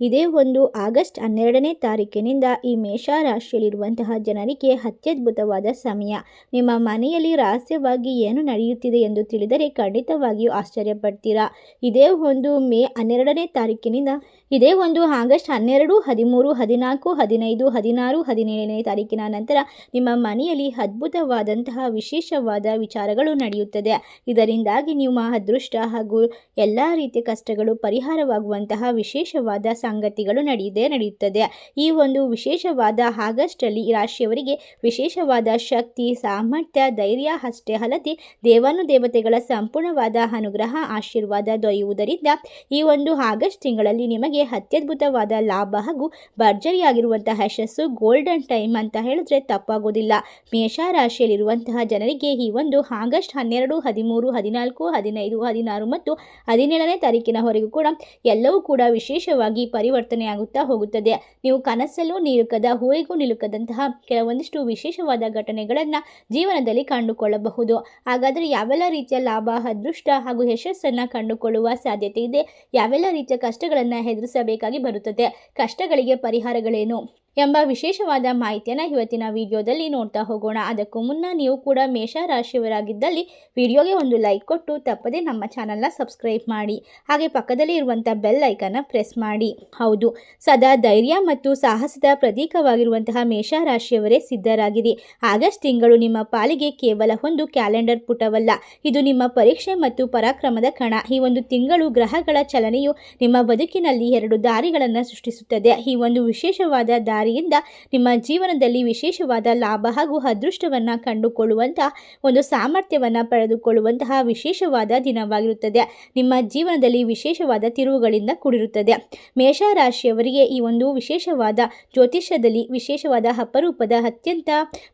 ಇದೇ ಒಂದು ಆಗಸ್ಟ್ ಹನ್ನೆರಡನೇ ತಾರೀಕಿನಿಂದ ಈ ಮೇಷ ರಾಶಿಯಲ್ಲಿರುವಂತಹ ಜನರಿಗೆ ಅತ್ಯದ್ಭುತವಾದ ಸಮಯ. ನಿಮ್ಮ ಮನೆಯಲ್ಲಿ ರಹಸ್ಯವಾಗಿ ಏನು ನಡೆಯುತ್ತಿದೆ ಎಂದು ತಿಳಿದರೆ ಖಂಡಿತವಾಗಿಯೂ ಆಶ್ಚರ್ಯಪಡ್ತೀರಾ. ಇದೇ ಒಂದು ಮೇ ಹನ್ನೆರಡನೇ ತಾರೀಕಿನಿಂದ, ಇದೇ ಒಂದು ಆಗಸ್ಟ್ ಹನ್ನೆರಡು, ಹದಿಮೂರು, ಹದಿನಾಲ್ಕು, ಹದಿನೈದು, ಹದಿನಾರು, ಹದಿನೇಳನೇ ತಾರೀಕಿನ ನಂತರ ನಿಮ್ಮ ಮನೆಯಲ್ಲಿ ಅದ್ಭುತವಾದಂತಹ ವಿಶೇಷವಾದ ವಿಚಾರಗಳು ನಡೆಯುತ್ತದೆ. ಇದರಿಂದಾಗಿ ನಿಮ್ಮ ಅದೃಷ್ಟ ಹಾಗೂ ಎಲ್ಲ ರೀತಿಯ ಕಷ್ಟಗಳು ಪರಿಹಾರವಾಗುವಂತಹ ವಿಶೇಷವಾದ ಸಂಗತಿಗಳು ನಡೆಯದೇ ನಡೆಯುತ್ತದೆ. ಈ ಒಂದು ವಿಶೇಷವಾದ ಆಗಸ್ಟಲ್ಲಿ ಈ ರಾಶಿಯವರಿಗೆ ವಿಶೇಷವಾದ ಶಕ್ತಿ, ಸಾಮರ್ಥ್ಯ, ಧೈರ್ಯ ಅಷ್ಟೇ ಅಲ್ಲದೆ ದೇವಾನುದೇವತೆಗಳ ಸಂಪೂರ್ಣವಾದ ಅನುಗ್ರಹ, ಆಶೀರ್ವಾದ ದೊರೆಯುವುದರಿಂದ ಈ ಒಂದು ಆಗಸ್ಟ್ ತಿಂಗಳಲ್ಲಿ ನಿಮಗೆ ಅತ್ಯದ್ಭುತವಾದ ಲಾಭ ಹಾಗೂ ಭರ್ಜರಿಯಾಗಿರುವಂತಹ ಯಶಸ್ಸು ಗೋಲ್ಡನ್ ಟೈಮ್ ಅಂತ ಹೇಳಿದ್ರೆ ತಪ್ಪಾಗೋದಿಲ್ಲ. ಮೇಷ ರಾಶಿಯಲ್ಲಿರುವಂತಹ ಜನರಿಗೆ ಈ ಒಂದು ಆಗಸ್ಟ್ ಹನ್ನೆರಡು, ಹದಿಮೂರು, ಹದಿನಾಲ್ಕು, ಹದಿನೈದು, ಹದಿನಾರು ಮತ್ತು ಹದಿನೇಳನೇ ತಾರೀಕಿನವರೆಗೂ ಕೂಡ ಎಲ್ಲವೂ ಕೂಡ ವಿಶೇಷವಾಗಿ ಪರಿವರ್ತನೆಯಾಗುತ್ತಾ ಹೋಗುತ್ತದೆ. ನೀವು ಕನಸಲ್ಲೂ ನಿಲುಕದ, ಹೂವಿಗೂ ನಿಲುಕದಂತಹ ಕೆಲವೊಂದಿಷ್ಟು ವಿಶೇಷವಾದ ಘಟನೆಗಳನ್ನು ಜೀವನದಲ್ಲಿ ಕಂಡುಕೊಳ್ಳಬಹುದು. ಹಾಗಾದರೆ ಯಾವೆಲ್ಲ ರೀತಿಯ ಲಾಭ, ಅದೃಷ್ಟ ಹಾಗೂ ಯಶಸ್ಸನ್ನು ಕಂಡುಕೊಳ್ಳುವ ಸಾಧ್ಯತೆ ಇದೆ? ಯಾವೆಲ್ಲ ರೀತಿಯ ಕಷ್ಟಗಳನ್ನು ಎದುರಿಸಬೇಕಾಗಿ ಬರುತ್ತದೆ? ಕಷ್ಟಗಳಿಗೆ ಪರಿಹಾರಗಳೇನು? ಎಂಬ ವಿಶೇಷವಾದ ಮಾಹಿತಿಯನ್ನು ಇವತ್ತಿನ ವಿಡಿಯೋದಲ್ಲಿ ನೋಡ್ತಾ ಹೋಗೋಣ. ಅದಕ್ಕೂ ಮುನ್ನ ನೀವು ಕೂಡ ಮೇಷ ರಾಶಿಯವರಾಗಿದ್ದಲ್ಲಿ ವಿಡಿಯೋಗೆ ಒಂದು ಲೈಕ್ ಕೊಟ್ಟು ತಪ್ಪದೇ ನಮ್ಮ ಚಾನಲ್ನ ಸಬ್ಸ್ಕ್ರೈಬ್ ಮಾಡಿ. ಹಾಗೆ ಪಕ್ಕದಲ್ಲಿ ಇರುವಂಥ ಬೆಲ್ ಐಕನ್ನ ಪ್ರೆಸ್ ಮಾಡಿ. ಹೌದು, ಸದಾ ಧೈರ್ಯ ಮತ್ತು ಸಾಹಸದ ಪ್ರತೀಕವಾಗಿರುವಂತಹ ಮೇಷ ರಾಶಿಯವರೇ ಸಿದ್ಧರಾಗಿರಿ. ಆಗಸ್ಟ್ ತಿಂಗಳು ನಿಮ್ಮ ಪಾಲಿಗೆ ಕೇವಲ ಒಂದು ಕ್ಯಾಲೆಂಡರ್ ಪುಟವಲ್ಲ. ಇದು ನಿಮ್ಮ ಪರೀಕ್ಷೆ ಮತ್ತು ಪರಾಕ್ರಮದ ಕಣ. ಈ ಒಂದು ತಿಂಗಳು ಗ್ರಹಗಳ ಚಲನೆಯು ನಿಮ್ಮ ಬದುಕಿನಲ್ಲಿ ಎರಡು ದಾರಿಗಳನ್ನು ಸೃಷ್ಟಿಸುತ್ತದೆ. ಈ ಒಂದು ವಿಶೇಷವಾದ ದಾರಿಯಿಂದ ನಿಮ್ಮ ಜೀವನದಲ್ಲಿ ವಿಶೇಷವಾದ ಲಾಭ ಹಾಗೂ ಅದೃಷ್ಟವನ್ನು ಕಂಡುಕೊಳ್ಳುವಂತಹ ಒಂದು ಸಾಮರ್ಥ್ಯವನ್ನು ಪಡೆದುಕೊಳ್ಳುವಂತಹ ವಿಶೇಷವಾದ ದಿನವಾಗಿರುತ್ತದೆ. ನಿಮ್ಮ ಜೀವನದಲ್ಲಿ ವಿಶೇಷವಾದ ತಿರುವುಗಳಿಂದ ಕೂಡಿರುತ್ತದೆ. ಮೇಷರಾಶಿಯವರಿಗೆ ಈ ಒಂದು ವಿಶೇಷವಾದ ಜ್ಯೋತಿಷ್ಯದಲ್ಲಿ ವಿಶೇಷವಾದ ಅಪರೂಪದ ಅತ್ಯಂತ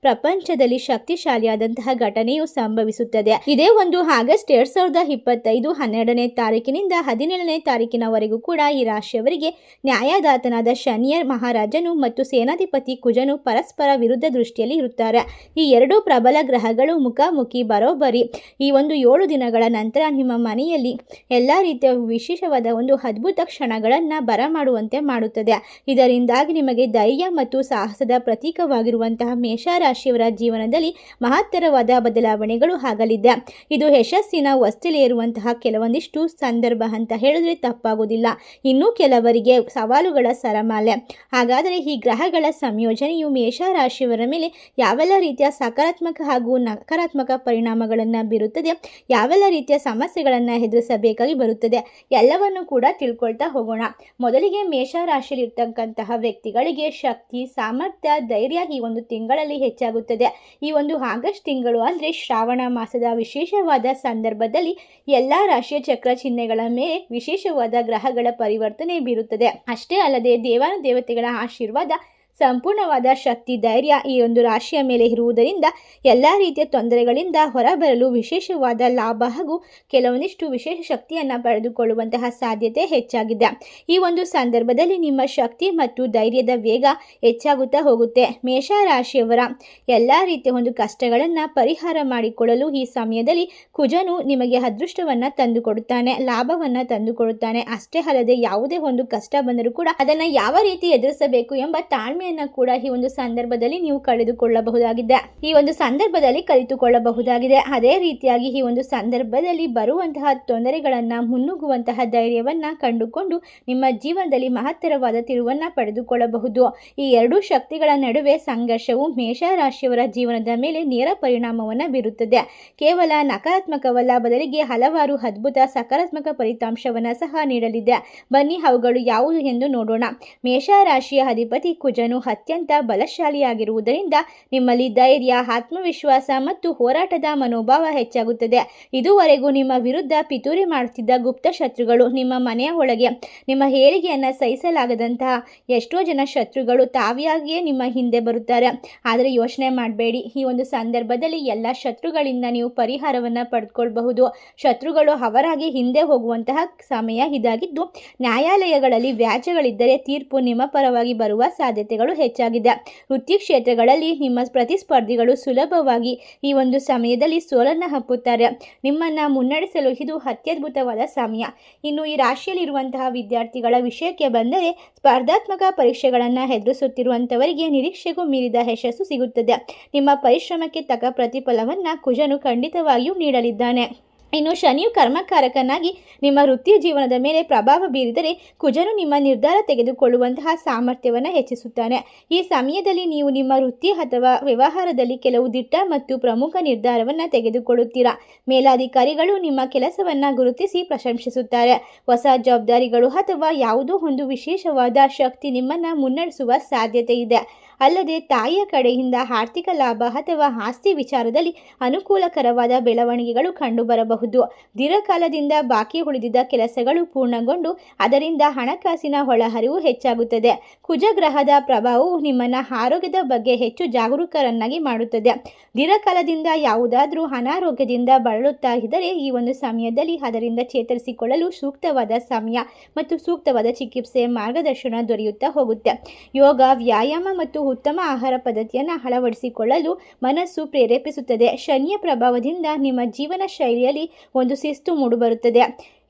ಪ್ರಪಂಚದಲ್ಲಿ ಶಕ್ತಿಶಾಲಿಯಾದಂತಹ ಘಟನೆಯು ಸಂಭವಿಸುತ್ತದೆ. ಇದೇ ಒಂದು ಆಗಸ್ಟ್ ಎರಡ್ ಸಾವಿರದ ಇಪ್ಪತ್ತೈದು ಹನ್ನೆರಡನೇ ತಾರೀಕಿನಿಂದ ಹದಿನೇಳನೇ ತಾರೀಕಿನವರೆಗೂ ಕೂಡ ಈ ರಾಶಿಯವರಿಗೆ ನ್ಯಾಯದಾತನಾದ ಶನಿಯ ಮಹಾರಾಜನು ಮತ್ತು ಸೇನಾಧಿಪತಿ ಕುಜನು ಪರಸ್ಪರ ವಿರುದ್ಧ ದೃಷ್ಟಿಯಲ್ಲಿ ಇರುತ್ತಾರೆ. ಈ ಎರಡು ಪ್ರಬಲ ಗ್ರಹಗಳು ಮುಖಾಮುಖಿ ಬರೋಬ್ಬರಿ. ಈ ಒಂದು ಏಳು ದಿನಗಳ ನಂತರ ನಿಮ್ಮ ಮನೆಯಲ್ಲಿ ಎಲ್ಲ ರೀತಿಯ ವಿಶೇಷವಾದ ಒಂದು ಅದ್ಭುತ ಕ್ಷಣಗಳನ್ನು ಬರಮಾಡುವಂತೆ ಮಾಡುತ್ತದೆ. ಇದರಿಂದಾಗಿ ನಿಮಗೆ ಧೈರ್ಯ ಮತ್ತು ಸಾಹಸದ ಪ್ರತೀಕವಾಗಿರುವಂತಹ ಮೇಷರಾಶಿಯವರ ಜೀವನದಲ್ಲಿ ಮಹತ್ತರವಾದ ಬದಲಾವಣೆಗಳು ಆಗಲಿದೆ. ಇದು ಯಶಸ್ಸಿನ ವಸ್ತುಲೇರುವಂತಹ ಕೆಲವೊಂದಿಷ್ಟು ಸಂದರ್ಭ ಅಂತ ಹೇಳಿದ್ರೆ ತಪ್ಪಾಗೋದಿಲ್ಲ ಇನ್ನೂ ಕೆಲವರಿಗೆ ಸವಾಲುಗಳ ಸರಮಾಲೆ. ಹಾಗಾದರೆ ಈ ಗ್ರಹಗಳ ಸಂಯೋಜನೆಯು ಮೇಷರಾಶಿಯವರ ಮೇಲೆ ಯಾವೆಲ್ಲ ರೀತಿಯ ಸಕಾರಾತ್ಮಕ ಹಾಗೂ ನಕಾರಾತ್ಮಕ ಪರಿಣಾಮಗಳನ್ನು ಬೀರುತ್ತದೆ, ಯಾವೆಲ್ಲ ರೀತಿಯ ಸಮಸ್ಯೆಗಳನ್ನು ಎದುರಿಸಬೇಕಾಗಿ ಬರುತ್ತದೆ, ಎಲ್ಲವನ್ನು ಕೂಡ ತಿಳ್ಕೊಳ್ತಾ ಹೋಗೋಣ. ಮೊದಲಿಗೆ ಮೇಷರಾಶಿಯಲ್ಲಿರ್ತಕ್ಕಂತಹ ವ್ಯಕ್ತಿಗಳಿಗೆ ಶಕ್ತಿ, ಸಾಮರ್ಥ್ಯ, ಧೈರ್ಯ ಈ ಒಂದು ತಿಂಗಳಲ್ಲಿ ಹೆಚ್ಚಾಗುತ್ತದೆ. ಈ ಒಂದು ಆಗಸ್ಟ್ ತಿಂಗಳು ಅಂದರೆ ಶ್ರಾವಣ ಮಾಸದ ವಿಶೇಷವಾದ ಸಂದರ್ಭದಲ್ಲಿ ಎಲ್ಲ ರಾಶಿಯ ಚಕ್ರ ಚಿಹ್ನೆಗಳ ಮೇಲೆ ವಿಶೇಷವಾದ ಗ್ರಹಗಳ ಪರಿವರ್ತನೆ ಬೀರುತ್ತದೆ. ಅಷ್ಟೇ ಅಲ್ಲದೆ ದೇವಾನು ದೇವತೆಗಳ ಆಶೀರ್ವಾದ ಸಂಪೂರ್ಣವಾದ ಶಕ್ತಿ, ಧೈರ್ಯ ಈ ಒಂದು ರಾಶಿಯ ಮೇಲೆ ಇರುವುದರಿಂದ ಎಲ್ಲ ರೀತಿಯ ತೊಂದರೆಗಳಿಂದ ಹೊರಬರಲು ವಿಶೇಷವಾದ ಲಾಭ ಹಾಗೂ ಕೆಲವೊಂದಿಷ್ಟು ವಿಶೇಷ ಶಕ್ತಿಯನ್ನು ಪಡೆದುಕೊಳ್ಳುವಂತಹ ಸಾಧ್ಯತೆ ಹೆಚ್ಚಾಗಿದೆ. ಈ ಒಂದು ಸಂದರ್ಭದಲ್ಲಿ ನಿಮ್ಮ ಶಕ್ತಿ ಮತ್ತು ಧೈರ್ಯದ ವೇಗ ಹೆಚ್ಚಾಗುತ್ತಾ ಹೋಗುತ್ತೆ. ಮೇಷ ರಾಶಿಯವರ ಎಲ್ಲ ರೀತಿಯ ಒಂದು ಕಷ್ಟಗಳನ್ನು ಪರಿಹಾರ ಮಾಡಿಕೊಳ್ಳಲು ಈ ಸಮಯದಲ್ಲಿ ಕುಜನು ನಿಮಗೆ ಅದೃಷ್ಟವನ್ನು ತಂದುಕೊಡುತ್ತಾನೆ, ಲಾಭವನ್ನು ತಂದುಕೊಡುತ್ತಾನೆ. ಅಷ್ಟೇ ಅಲ್ಲದೆ ಯಾವುದೇ ಒಂದು ಕಷ್ಟ ಬಂದರೂ ಕೂಡ ಅದನ್ನು ಯಾವ ರೀತಿ ಎದುರಿಸಬೇಕು ಎಂಬ ತಾಳ್ಮೆಯನ್ನು ಕೂಡ ಈ ಒಂದು ಸಂದರ್ಭದಲ್ಲಿ ನೀವು ಕಳೆದುಕೊಳ್ಳಬಹುದಾಗಿದೆ. ಈ ಒಂದು ಸಂದರ್ಭದಲ್ಲಿ ಕಲಿತುಕೊಳ್ಳಬಹುದಾಗಿದೆ. ಅದೇ ರೀತಿಯಾಗಿ ಈ ಒಂದು ಸಂದರ್ಭದಲ್ಲಿ ಬರುವಂತಹ ತೊಂದರೆಗಳನ್ನು, ಮುನ್ನುಗ್ಗುವಂತಹ ಧೈರ್ಯವನ್ನ ಕಂಡುಕೊಂಡು ನಿಮ್ಮ ಜೀವನದಲ್ಲಿ ಮಹತ್ತರವಾದ ತಿರುವನ್ನ ಪಡೆದುಕೊಳ್ಳಬಹುದು. ಈ ಎರಡೂ ಶಕ್ತಿಗಳ ನಡುವೆ ಸಂಘರ್ಷವು ಮೇಷರಾಶಿಯವರ ಜೀವನದ ಮೇಲೆ ನೇರ ಪರಿಣಾಮವನ್ನು ಬೀರುತ್ತದೆ. ಕೇವಲ ನಕಾರಾತ್ಮಕವಲ್ಲ ಬದಲಿಗೆ ಹಲವಾರು ಅದ್ಭುತ ಸಕಾರಾತ್ಮಕ ಫಲಿತಾಂಶವನ್ನು ಸಹ ನೀಡಲಿದೆ. ಬನ್ನಿ, ಅವುಗಳು ಯಾವುದು ಎಂದು ನೋಡೋಣ. ಮೇಷರಾಶಿಯ ಅಧಿಪತಿ ಕುಜನು. ಅತ್ಯಂತ ಬಲಶಾಲಿಯಾಗಿರುವುದರಿಂದ ನಿಮ್ಮಲ್ಲಿ ಧೈರ್ಯ, ಆತ್ಮವಿಶ್ವಾಸ ಮತ್ತು ಹೋರಾಟದ ಮನೋಭಾವ ಹೆಚ್ಚಾಗುತ್ತದೆ. ಇದುವರೆಗೂ ನಿಮ್ಮ ವಿರುದ್ಧ ಪಿತೂರಿ ಮಾಡುತ್ತಿದ್ದ ಗುಪ್ತ ಶತ್ರುಗಳು ನಿಮ್ಮ ಮನೆಯ ಒಳಗೆ ನಿಮ್ಮ ಹೇಳಿಕೆಯನ್ನು ಸಹಿಸಲಾಗದಂತಹ ಎಷ್ಟೋ ಜನ ಶತ್ರುಗಳು ತಾವಿಯಾಗಿಯೇ ನಿಮ್ಮ ಹಿಂದೆ ಬರುತ್ತಾರೆ. ಆದರೆ ಯೋಚನೆ ಮಾಡಬೇಡಿ. ಈ ಒಂದು ಸಂದರ್ಭದಲ್ಲಿ ಎಲ್ಲ ಶತ್ರುಗಳಿಂದ ನೀವು ಪರಿಹಾರವನ್ನು ಪಡೆದುಕೊಳ್ಳಬಹುದು ಶತ್ರುಗಳು ಅವರಾಗಿ ಹಿಂದೆ ಹೋಗುವಂತಹ ಸಮಯ ಇದಾಗಿದ್ದು, ನ್ಯಾಯಾಲಯಗಳಲ್ಲಿ ವ್ಯಾಜ್ಯಗಳಿದ್ದರೆ ತೀರ್ಪು ನಿಮ್ಮ ಪರವಾಗಿ ಬರುವ ಸಾಧ್ಯತೆಗಳು ಸಮಸ್ಯೆಗಳು ಹೆಚ್ಚಾಗಿದೆ. ವೃತ್ತಿ ಕ್ಷೇತ್ರಗಳಲ್ಲಿ ನಿಮ್ಮ ಪ್ರತಿಸ್ಪರ್ಧಿಗಳು ಸುಲಭವಾಗಿ ಈ ಒಂದು ಸಮಯದಲ್ಲಿ ಸೋಲನ್ನು ಹಪ್ಪುತ್ತಾರೆ ನಿಮ್ಮನ್ನು ಮುನ್ನಡೆಸಲು ಇದು ಅತ್ಯದ್ಭುತವಾದ ಸಮಯ. ಇನ್ನು ಈ ರಾಶಿಯಲ್ಲಿರುವಂತಹ ವಿದ್ಯಾರ್ಥಿಗಳ ವಿಷಯಕ್ಕೆ ಬಂದರೆ ಸ್ಪರ್ಧಾತ್ಮಕ ಪರೀಕ್ಷೆಗಳನ್ನು ಎದುರಿಸುತ್ತಿರುವಂಥವರಿಗೆ ನಿರೀಕ್ಷೆಗೂ ಮೀರಿದ ಯಶಸ್ಸು ಸಿಗುತ್ತದೆ. ನಿಮ್ಮ ಪರಿಶ್ರಮಕ್ಕೆ ತಕ್ಕ ಪ್ರತಿಫಲವನ್ನು ಕುಜನು ಖಂಡಿತವಾಗಿಯೂ ನೀಡಲಿದ್ದಾನೆ. ಇನ್ನು ಶನಿಯು ಕರ್ಮಕಾರಕನಾಗಿ ನಿಮ್ಮ ವೃತ್ತಿ ಜೀವನದ ಮೇಲೆ ಪ್ರಭಾವ ಬೀರಿದರೆ ಕುಜನು ನಿಮ್ಮ ನಿರ್ಧಾರ ತೆಗೆದುಕೊಳ್ಳುವಂತಹ ಸಾಮರ್ಥ್ಯವನ್ನು ಹೆಚ್ಚಿಸುತ್ತಾನೆ. ಈ ಸಮಯದಲ್ಲಿ ನೀವು ನಿಮ್ಮ ವೃತ್ತಿ ಅಥವಾ ವ್ಯವಹಾರದಲ್ಲಿ ಕೆಲವು ದಿಟ್ಟ ಮತ್ತು ಪ್ರಮುಖ ನಿರ್ಧಾರವನ್ನು ತೆಗೆದುಕೊಳ್ಳುತ್ತೀರಾ? ಮೇಲಾಧಿಕಾರಿಗಳು ನಿಮ್ಮ ಕೆಲಸವನ್ನು ಗುರುತಿಸಿ ಪ್ರಶಂಸಿಸುತ್ತಾರೆ. ಹೊಸ ಜವಾಬ್ದಾರಿಗಳು ಅಥವಾ ಯಾವುದೋ ಒಂದು ವಿಶೇಷವಾದ ಶಕ್ತಿ ನಿಮ್ಮನ್ನು ಮುನ್ನಡೆಸುವ ಸಾಧ್ಯತೆ ಇದೆ. ಅಲ್ಲದೆ ತಾಯಿಯ ಕಡೆಯಿಂದ ಆರ್ಥಿಕ ಲಾಭ ಅಥವಾ ಆಸ್ತಿ ವಿಚಾರದಲ್ಲಿ ಅನುಕೂಲಕರವಾದ ಬೆಳವಣಿಗೆಗಳು ಕಂಡುಬರಬಹುದು. ದೀರ್ಘಕಾಲದಿಂದ ಬಾಕಿ ಉಳಿದಿದ್ದ ಕೆಲಸಗಳು ಪೂರ್ಣಗೊಂಡು ಅದರಿಂದ ಹಣಕಾಸಿನ ಒಳಹರಿವು ಹೆಚ್ಚಾಗುತ್ತದೆ. ಕುಜಗ್ರಹದ ಪ್ರಭಾವವು ನಿಮ್ಮನ್ನು ಆರೋಗ್ಯದ ಬಗ್ಗೆ ಹೆಚ್ಚು ಜಾಗರೂಕರನ್ನಾಗಿ ಮಾಡುತ್ತದೆ. ದೀರ್ಘಕಾಲದಿಂದ ಯಾವುದಾದರೂ ಅನಾರೋಗ್ಯದಿಂದ ಬಳಲುತ್ತಾ ಇದ್ದರೆ ಈ ಒಂದು ಸಮಯದಲ್ಲಿ ಅದರಿಂದ ಚೇತರಿಸಿಕೊಳ್ಳಲು ಸೂಕ್ತವಾದ ಸಮಯ ಮತ್ತು ಸೂಕ್ತವಾದ ಚಿಕಿತ್ಸೆ ಮಾರ್ಗದರ್ಶನ ದೊರೆಯುತ್ತಾ ಹೋಗುತ್ತೆ. ಯೋಗ, ವ್ಯಾಯಾಮ ಮತ್ತು ಉತ್ತಮ ಆಹಾರ ಪದ್ಧತಿಯನ್ನು ಅಳವಡಿಸಿಕೊಳ್ಳಲು ಮನಸ್ಸು ಪ್ರೇರೇಪಿಸುತ್ತದೆ. ಶನಿಯ ಪ್ರಭಾವದಿಂದ ನಿಮ್ಮ ಜೀವನ ಶೈಲಿಯಲ್ಲಿ ಒಂದು ಶಿಸ್ತು ಮೂಡಿಬರುತ್ತದೆ.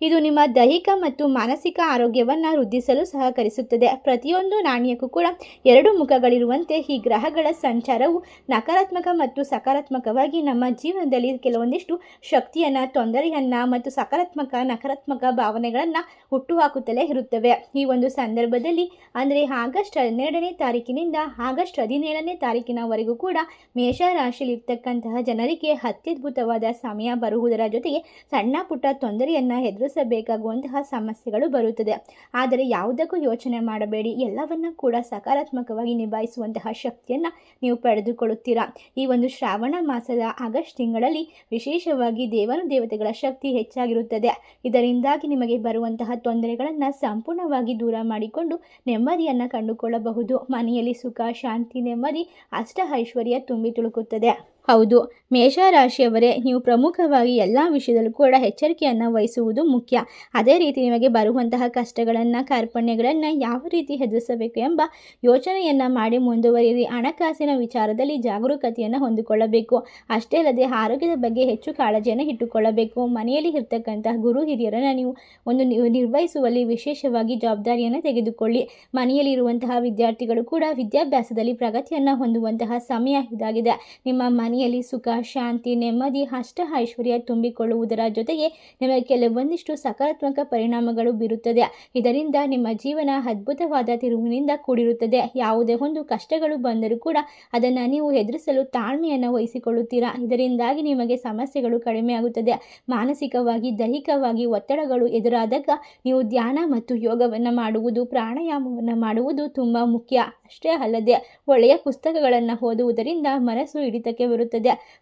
ಇದು ನಿಮ್ಮ ದೈಹಿಕ ಮತ್ತು ಮಾನಸಿಕ ಆರೋಗ್ಯವನ್ನು ವೃದ್ಧಿಸಲು ಸಹಕರಿಸುತ್ತದೆ. ಪ್ರತಿಯೊಂದು ನಾಣ್ಯಕ್ಕೂ ಕೂಡ ಎರಡು ಮುಖಗಳಿರುವಂತೆ ಈ ಗ್ರಹಗಳ ಸಂಚಾರವು ನಕಾರಾತ್ಮಕ ಮತ್ತು ಸಕಾರಾತ್ಮಕವಾಗಿ ನಮ್ಮ ಜೀವನದಲ್ಲಿ ಕೆಲವೊಂದಿಷ್ಟು ಶಕ್ತಿಯನ್ನು, ತೊಂದರೆಯನ್ನು ಮತ್ತು ಸಕಾರಾತ್ಮಕ, ನಕಾರಾತ್ಮಕ ಭಾವನೆಗಳನ್ನು ಹುಟ್ಟುಹಾಕುತ್ತಲೇ ಇರುತ್ತವೆ. ಈ ಒಂದು ಸಂದರ್ಭದಲ್ಲಿ ಅಂದರೆ ಆಗಸ್ಟ್ ಹನ್ನೆರಡನೇ ತಾರೀಕಿನಿಂದ ಆಗಸ್ಟ್ ಹದಿನೇಳನೇ ತಾರೀಕಿನವರೆಗೂ ಕೂಡ ಮೇಷರಾಶಿಯಲ್ಲಿರ್ತಕ್ಕಂತಹ ಜನರಿಗೆ ಅತ್ಯದ್ಭುತವಾದ ಸಮಯ ಬರುವುದರ ಜೊತೆಗೆ ಸಣ್ಣ ಪುಟ್ಟ ತೊಂದರೆಯನ್ನು ಎದುರಿಸಬೇಕಾಗುವಂತಹ ಸಮಸ್ಯೆಗಳು ಬರುತ್ತದೆ. ಆದರೆ ಯಾವುದಕ್ಕೂ ಯೋಚನೆ ಮಾಡಬೇಡಿ. ಎಲ್ಲವನ್ನ ಕೂಡ ಸಕಾರಾತ್ಮಕವಾಗಿ ನಿಭಾಯಿಸುವಂತಹ ಶಕ್ತಿಯನ್ನು ನೀವು ಪಡೆದುಕೊಳ್ಳುತ್ತೀರಾ? ಈ ಒಂದು ಶ್ರಾವಣ ಮಾಸದ ಆಗಸ್ಟ್ ತಿಂಗಳಲ್ಲಿ ವಿಶೇಷವಾಗಿ ದೇವನು ದೇವತೆಗಳ ಶಕ್ತಿ ಹೆಚ್ಚಾಗಿರುತ್ತದೆ. ಇದರಿಂದಾಗಿ ನಿಮಗೆ ಬರುವಂತಹ ತೊಂದರೆಗಳನ್ನು ಸಂಪೂರ್ಣವಾಗಿ ದೂರ ಮಾಡಿಕೊಂಡು ನೆಮ್ಮದಿಯನ್ನು ಕಂಡುಕೊಳ್ಳಬಹುದು. ಮನೆಯಲ್ಲಿ ಸುಖ, ಶಾಂತಿ, ನೆಮ್ಮದಿ, ಅಷ್ಟ ಐಶ್ವರ್ಯ ತುಂಬಿ ತುಳುಕುತ್ತದೆ. ಹೌದು, ಮೇಷರಾಶಿಯವರೇ, ನೀವು ಪ್ರಮುಖವಾಗಿ ಎಲ್ಲ ವಿಷಯದಲ್ಲೂ ಕೂಡ ಎಚ್ಚರಿಕೆಯನ್ನು ವಹಿಸುವುದು ಮುಖ್ಯ. ಅದೇ ರೀತಿ ನಿಮಗೆ ಬರುವಂತಹ ಕಷ್ಟಗಳನ್ನು, ಕಾರ್ಪಣ್ಯಗಳನ್ನು ಯಾವ ರೀತಿ ಎದುರಿಸಬೇಕು ಎಂಬ ಯೋಚನೆಯನ್ನು ಮಾಡಿ ಮುಂದುವರಿಯಿರಿ. ಹಣಕಾಸಿನ ವಿಚಾರದಲ್ಲಿ ಜಾಗರೂಕತೆಯನ್ನು ಹೊಂದಿಕೊಳ್ಳಬೇಕು. ಅಷ್ಟೇ ಅಲ್ಲದೆ ಆರೋಗ್ಯದ ಬಗ್ಗೆ ಹೆಚ್ಚು ಕಾಳಜಿಯನ್ನು ಇಟ್ಟುಕೊಳ್ಳಬೇಕು. ಮನೆಯಲ್ಲಿ ಇರ್ತಕ್ಕಂತಹ ಗುರು ಹಿರಿಯರನ್ನು ನೀವು ಒಂದು ನಿರ್ವಹಿಸುವಲ್ಲಿ ವಿಶೇಷವಾಗಿ ಜವಾಬ್ದಾರಿಯನ್ನು ತೆಗೆದುಕೊಳ್ಳಿ. ಮನೆಯಲ್ಲಿರುವಂತಹ ವಿದ್ಯಾರ್ಥಿಗಳು ಕೂಡ ವಿದ್ಯಾಭ್ಯಾಸದಲ್ಲಿ ಪ್ರಗತಿಯನ್ನು ಹೊಂದುವಂತಹ ಸಮಯ ಇದಾಗಿದೆ. ನಿಮ್ಮ ಮನೆಯಲ್ಲಿ ಸುಖ, ಶಾಂತಿ, ನೆಮ್ಮದಿ, ಅಷ್ಟ ಐಶ್ವರ್ಯ ತುಂಬಿಕೊಳ್ಳುವುದರ ಜೊತೆಗೆ ನಿಮಗೆ ಕೆಲವೊಂದಿಷ್ಟು ಸಕಾರಾತ್ಮಕ ಪರಿಣಾಮಗಳು ಬೀರುತ್ತದೆ. ಇದರಿಂದ ನಿಮ್ಮ ಜೀವನ ಅದ್ಭುತವಾದ ತಿರುವಿನಿಂದ ಕೂಡಿರುತ್ತದೆ. ಯಾವುದೇ ಒಂದು ಕಷ್ಟಗಳು ಬಂದರೂ ಕೂಡ ಅದನ್ನು ನೀವು ಎದುರಿಸಲು ತಾಳ್ಮೆಯನ್ನು ವಹಿಸಿಕೊಳ್ಳುತ್ತೀರಾ? ಇದರಿಂದಾಗಿ ನಿಮಗೆ ಸಮಸ್ಯೆಗಳು ಕಡಿಮೆಯಾಗುತ್ತದೆ ಮಾನಸಿಕವಾಗಿ, ದೈಹಿಕವಾಗಿ ಒತ್ತಡಗಳು ಎದುರಾದಾಗ ನೀವು ಧ್ಯಾನ ಮತ್ತು ಯೋಗವನ್ನು ಮಾಡುವುದು, ಪ್ರಾಣಾಯಾಮವನ್ನು ಮಾಡುವುದು ತುಂಬ ಮುಖ್ಯ. ಅಷ್ಟೇ ಅಲ್ಲದೆ ಒಳ್ಳೆಯ ಪುಸ್ತಕಗಳನ್ನು ಓದುವುದರಿಂದ ಮನಸ್ಸು ಹಿಡಿತಕ್ಕೆ ಬರುತ್ತದೆ.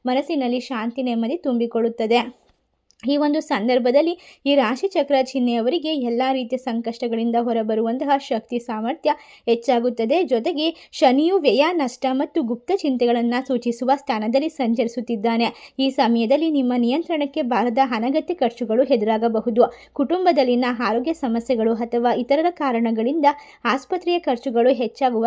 ಮನಸ್ಸಿನಲ್ಲಿ ಶಾಂತಿ ನೆಮ್ಮದಿ ತುಂಬಿಕೊಳ್ಳುತ್ತದೆ. ಈ ಒಂದು ಸಂದರ್ಭದಲ್ಲಿ ಈ ರಾಶಿ ಚಕ್ರ ಚಿಹ್ನೆಯವರಿಗೆ ಎಲ್ಲ ರೀತಿಯ ಸಂಕಷ್ಟಗಳಿಂದ ಹೊರಬರುವಂತಹ ಶಕ್ತಿ ಸಾಮರ್ಥ್ಯ ಹೆಚ್ಚಾಗುತ್ತದೆ. ಜೊತೆಗೆ ಶನಿಯು ವ್ಯಯ, ನಷ್ಟ ಮತ್ತು ಗುಪ್ತ ಚಿಂತೆಗಳನ್ನು ಸೂಚಿಸುವ ಸ್ಥಾನದಲ್ಲಿ ಸಂಚರಿಸುತ್ತಿದ್ದಾನೆ. ಈ ಸಮಯದಲ್ಲಿ ನಿಮ್ಮ ನಿಯಂತ್ರಣಕ್ಕೆ ಬಾರದ ಅನಗತ್ಯ ಖರ್ಚುಗಳು ಎದುರಾಗಬಹುದು. ಕುಟುಂಬದಲ್ಲಿನ ಆರೋಗ್ಯ ಸಮಸ್ಯೆಗಳು ಅಥವಾ ಇತರರ ಕಾರಣಗಳಿಂದ ಆಸ್ಪತ್ರೆಯ ಖರ್ಚುಗಳು ಹೆಚ್ಚಾಗುವ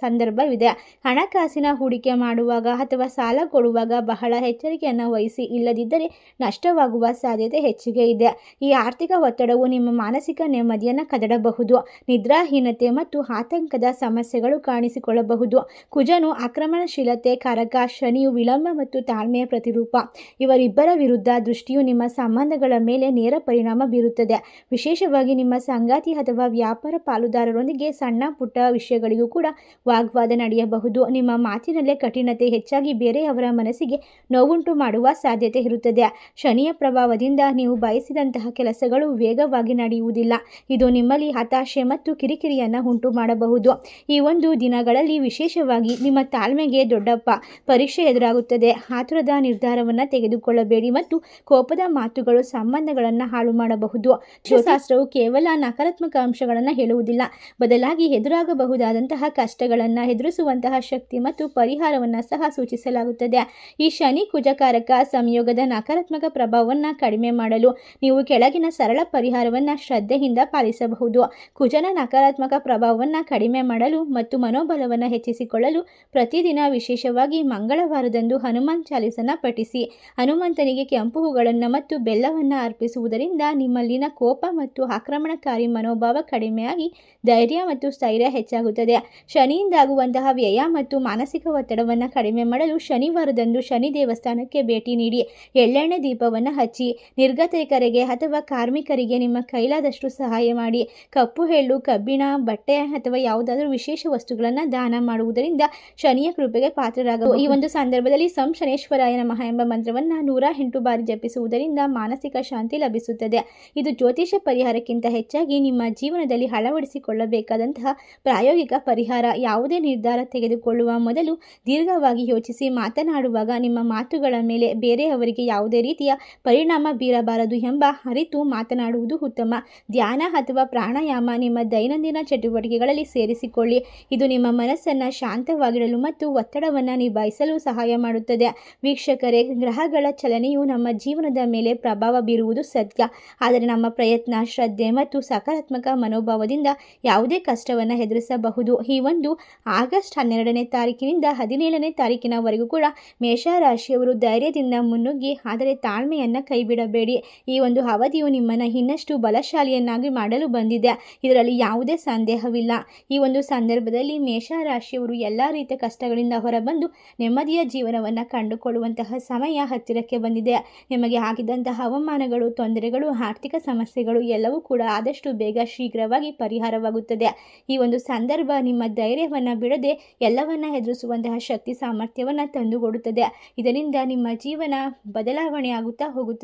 ಸಂದರ್ಭವಿದೆ. ಹಣಕಾಸಿನ ಹೂಡಿಕೆ ಮಾಡುವಾಗ ಅಥವಾ ಸಾಲ ಕೊಡುವಾಗ ಬಹಳ ಎಚ್ಚರಿಕೆಯನ್ನು ವಹಿಸಿ ಇಲ್ಲದಿದ್ದರೆ ನಷ್ಟವಾಗುವ ಸಾಧ್ಯತೆ ಹೆಚ್ಚಿಗೆ ಇದೆ. ಈ ಆರ್ಥಿಕ ಒತ್ತಡವು ನಿಮ್ಮ ಮಾನಸಿಕ ನೆಮ್ಮದಿಯನ್ನು ಕದಡಬಹುದು. ನಿದ್ರಾಹೀನತೆ ಮತ್ತು ಆತಂಕದ ಸಮಸ್ಯೆಗಳು ಕಾಣಿಸಿಕೊಳ್ಳಬಹುದು. ಕುಜನು ಆಕ್ರಮಣಶೀಲತೆ ಕಾರಕ ಶನಿಯು ವಿಳಂಬ ಮತ್ತು ತಾಳ್ಮೆಯ ಪ್ರತಿರೂಪ. ಇವರಿಬ್ಬರ ವಿರುದ್ಧ ದೃಷ್ಟಿಯು ನಿಮ್ಮ ಸಂಬಂಧಗಳ ಮೇಲೆ ನೇರ ಪರಿಣಾಮ ಬೀರುತ್ತದೆ. ವಿಶೇಷವಾಗಿ ನಿಮ್ಮ ಸಂಗಾತಿ ಅಥವಾ ವ್ಯಾಪಾರ ಪಾಲುದಾರರೊಂದಿಗೆ ಸಣ್ಣ ಪುಟ್ಟ ವಿಷಯಗಳಿಗೂ ಕೂಡ ವಾಗ್ವಾದ ನಡೆಯಬಹುದು. ನಿಮ್ಮ ಮಾತಿನಲ್ಲೇ ಕಠಿಣತೆ ಹೆಚ್ಚಾಗಿ ಬೇರೆಯವರ ಮನಸ್ಸಿಗೆ ನೋವುಂಟು ಮಾಡುವ ಸಾಧ್ಯತೆ ಇರುತ್ತದೆ. ಶನಿಯ ಪ್ರಭಾವದಿಂದ ನೀವು ಬಯಸಿದಂತಹ ಕೆಲಸಗಳು ವೇಗವಾಗಿ ನಡೆಯುವುದಿಲ್ಲ. ಇದು ನಿಮ್ಮಲ್ಲಿ ಹತಾಶೆ ಮತ್ತು ಕಿರಿಕಿರಿಯನ್ನು ಉಂಟು ಮಾಡಬಹುದು ಈ ಒಂದು ದಿನಗಳಲ್ಲಿ ವಿಶೇಷವಾಗಿ ನಿಮ್ಮ ತಾಳ್ಮೆಗೆ ದೊಡ್ಡಪ್ಪ ಪರೀಕ್ಷೆ ಎದುರಾಗುತ್ತದೆ. ಆತುರದ ನಿರ್ಧಾರವನ್ನು ತೆಗೆದುಕೊಳ್ಳಬೇಡಿ ಮತ್ತು ಕೋಪದ ಮಾತುಗಳು ಸಂಬಂಧಗಳನ್ನು ಹಾಳು ಮಾಡಬಹುದು ಶಾಸ್ತ್ರವು ಕೇವಲ ನಕಾರಾತ್ಮಕ ಅಂಶಗಳನ್ನು ಹೇಳುವುದಿಲ್ಲ. ಬದಲಾಗಿ ಎದುರಾಗಬಹುದಾದಂತಹ ಕಷ್ಟಗಳನ್ನು ಎದುರಿಸುವಂತಹ ಶಕ್ತಿ ಮತ್ತು ಪರಿಹಾರವನ್ನು ಸಹ ಸೂಚಿಸಲಾಗುತ್ತದೆ. ಈ ಶನಿ ಕುಜಕಾರಕ ಸಂಯೋಗದ ನಕಾರಾತ್ಮಕ ಪ್ರಭಾವವನ್ನು ಕಡಿಮೆ ಮಾಡಲು ನೀವು ಕೆಳಗಿನ ಸರಳ ಪರಿಹಾರವನ್ನು ಶ್ರದ್ಧೆಯಿಂದ ಪಾಲಿಸಬಹುದು. ಕುಜನ ನಕಾರಾತ್ಮಕ ಪ್ರಭಾವವನ್ನು ಕಡಿಮೆ ಮಾಡಲು ಮತ್ತು ಮನೋಬಲವನ್ನು ಹೆಚ್ಚಿಸಿಕೊಳ್ಳಲು ಪ್ರತಿದಿನ ವಿಶೇಷವಾಗಿ ಮಂಗಳವಾರದಂದು ಹನುಮಾನ್ ಚಾಲಿಸನ ಪಠಿಸಿ. ಹನುಮಂತನಿಗೆ ಕೆಂಪು ಹೂಗಳನ್ನು ಮತ್ತು ಬೆಲ್ಲವನ್ನು ಅರ್ಪಿಸುವುದರಿಂದ ನಿಮ್ಮಲ್ಲಿನ ಕೋಪ ಮತ್ತು ಆಕ್ರಮಣಕಾರಿ ಮನೋಭಾವ ಕಡಿಮೆಯಾಗಿ ಧೈರ್ಯ ಮತ್ತು ಸ್ಥೈರ್ಯ ಹೆಚ್ಚಾಗುತ್ತದೆ. ಶನಿಯಿಂದಾಗುವಂತಹ ವ್ಯಯ ಮತ್ತು ಮಾನಸಿಕ ಒತ್ತಡವನ್ನು ಕಡಿಮೆ ಮಾಡಲು ಶನಿವಾರದಂದು ಶನಿ ದೇವಸ್ಥಾನಕ್ಕೆ ಭೇಟಿ ನೀಡಿ. ಎಳ್ಳೆಣ್ಣೆ ದೀಪವನ್ನು ಹಚ್ಚಿ. ನಿರ್ಗತಿಕರಿಗೆ ಅಥವಾ ಕಾರ್ಮಿಕರಿಗೆ ನಿಮ್ಮ ಕೈಲಾದಷ್ಟು ಸಹಾಯ ಮಾಡಿ. ಕಪ್ಪು ಎಳ್ಳು ಕಬ್ಬಿಣ, ಬಟ್ಟೆ ಅಥವಾ ಯಾವುದಾದರೂ ವಿಶೇಷ ವಸ್ತುಗಳನ್ನು ದಾನ ಮಾಡುವುದರಿಂದ ಶನಿಯ ಕೃಪೆಗೆ ಪಾತ್ರರಾಗಬಹುದು. ಈ ಒಂದು ಸಂದರ್ಭದಲ್ಲಿ ಸಂ ಶನೇಶ್ವರಾಯ ನಮಃ ಎಂಬ ಮಂತ್ರವನ್ನು ನೂರ ಎಂಟು ಬಾರಿ ಜಪಿಸುವುದರಿಂದ ಮಾನಸಿಕ ಶಾಂತಿ ಲಭಿಸುತ್ತದೆ. ಇದು ಜ್ಯೋತಿಷ ಪರಿಹಾರಕ್ಕಿಂತ ಹೆಚ್ಚಾಗಿ ನಿಮ್ಮ ಜೀವನದಲ್ಲಿ ಅಳವಡಿಸಿಕೊಳ್ಳಬೇಕಾದಂತಹ ಪ್ರಾಯೋಗಿಕ ಪರಿಹಾರ. ಯಾವುದೇ ನಿರ್ಧಾರ ತೆಗೆದುಕೊಳ್ಳುವ ಮೊದಲು ದೀರ್ಘವಾಗಿ ಯೋಚಿಸಿ ಮಾತನಾಡುವಾಗ ನಿಮ್ಮ ಮಾತುಗಳ ಮೇಲೆ ಬೇರೆಯವರಿಗೆ ಯಾವುದೇ ರೀತಿಯ ಪರಿಣಾಮ ಬೀರಬಾರದು ಎಂಬ ಅರಿತು ಮಾತನಾಡುವುದು ಉತ್ತಮ. ಧ್ಯಾನ ಅಥವಾ ಪ್ರಾಣಾಯಾಮ ನಿಮ್ಮ ದೈನಂದಿನ ಚಟುವಟಿಕೆಗಳಲ್ಲಿ ಸೇರಿಸಿಕೊಳ್ಳಿ. ಇದು ನಿಮ್ಮ ಮನಸ್ಸನ್ನು ಶಾಂತವಾಗಿಡಲು ಮತ್ತು ಒತ್ತಡವನ್ನು ನಿಭಾಯಿಸಲು ಸಹಾಯ ಮಾಡುತ್ತದೆ. ವೀಕ್ಷಕರೇ, ಗ್ರಹಗಳ ಚಲನೆಯು ನಮ್ಮ ಜೀವನದ ಮೇಲೆ ಪ್ರಭಾವ ಬೀರುವುದು ಸತ್ಯ. ಆದರೆ ನಮ್ಮ ಪ್ರಯತ್ನ, ಶ್ರದ್ಧೆ ಮತ್ತು ಸಕಾರಾತ್ಮಕ ಮನೋಭಾವದಿಂದ ಯಾವುದೇ ಕಷ್ಟವನ್ನು ಎದುರಿಸಬಹುದು. ಈ ಒಂದು ಆಗಸ್ಟ್ ಹನ್ನೆರಡನೇ ತಾರೀಕಿನಿಂದ ಹದಿನೇಳನೇ ತಾರೀಕಿನವರೆಗೂ ಕೂಡ ಮೇಷರಾಶಿಯವರು ಧೈರ್ಯದಿಂದ ಮುನ್ನುಗ್ಗಿ, ಆದರೆ ತಾಳ್ಮೆಯನ್ನು ಕೈಬಿಡಬೇಡಿ. ಈ ಒಂದು ಅವಧಿಯು ನಿಮ್ಮನ್ನು ಇನ್ನಷ್ಟು ಬಲಶಾಲಿಯನ್ನಾಗಿ ಮಾಡಲು ಬಂದಿದೆ. ಇದರಲ್ಲಿ ಯಾವುದೇ ಸಂದೇಹವಿಲ್ಲ. ಈ ಒಂದು ಸಂದರ್ಭದಲ್ಲಿ ಮೇಷರಾಶಿಯವರು ಎಲ್ಲ ರೀತಿಯ ಕಷ್ಟಗಳಿಂದ ಹೊರಬಂದು ನೆಮ್ಮದಿಯ ಜೀವನವನ್ನು ಕಂಡುಕೊಳ್ಳುವಂತಹ ಸಮಯ ಹತ್ತಿರಕ್ಕೆ ಬಂದಿದೆ. ನಿಮಗೆ ಆಗಿದ್ದಂತಹ ಹವಾಮಾನಗಳು ತೊಂದರೆಗಳು, ಆರ್ಥಿಕ ಸಮಸ್ಯೆಗಳು ಎಲ್ಲವೂ ಕೂಡ ಆದಷ್ಟು ಬೇಗ ಶೀಘ್ರವಾಗಿ ಪರಿಹಾರವಾಗುತ್ತದೆ. ಈ ಒಂದು ಸಂದರ್ಭ ನಿಮ್ಮ ಧೈರ್ಯವನ್ನು ಬಿಡದೆ ಎಲ್ಲವನ್ನ ಎದುರಿಸುವಂತಹ ಶಕ್ತಿ ಸಾಮರ್ಥ್ಯವನ್ನು ತಂದುಕೊಡುತ್ತದೆ. ಇದರಿಂದ ನಿಮ್ಮ ಜೀವನ ಬದಲಾವಣೆ ಆಗುತ್ತಾ ಹೋಗುತ್ತದೆ.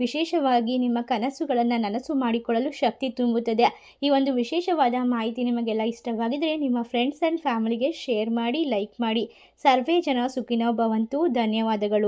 ವಿಶೇಷವಾಗಿ ನಿಮ್ಮ ಕನಸುಗಳನ್ನು ನನಸು ಮಾಡಿಕೊಳ್ಳಲು ಶಕ್ತಿ ತುಂಬುತ್ತದೆ. ಈ ಒಂದು ವಿಶೇಷವಾದ ಮಾಹಿತಿ ನಿಮಗೆಲ್ಲ ಇಷ್ಟವಾಗಿದ್ರೆ ನಿಮ್ಮ ಫ್ರೆಂಡ್ಸ್ ಆ್ಯಂಡ್ ಫ್ಯಾಮಿಲಿಗೆ ಶೇರ್ ಮಾಡಿ ಲೈಕ್ ಮಾಡಿ. ಸರ್ವೇ ಜನ ಸುಖಿನೋ ಧನ್ಯವಾದಗಳು.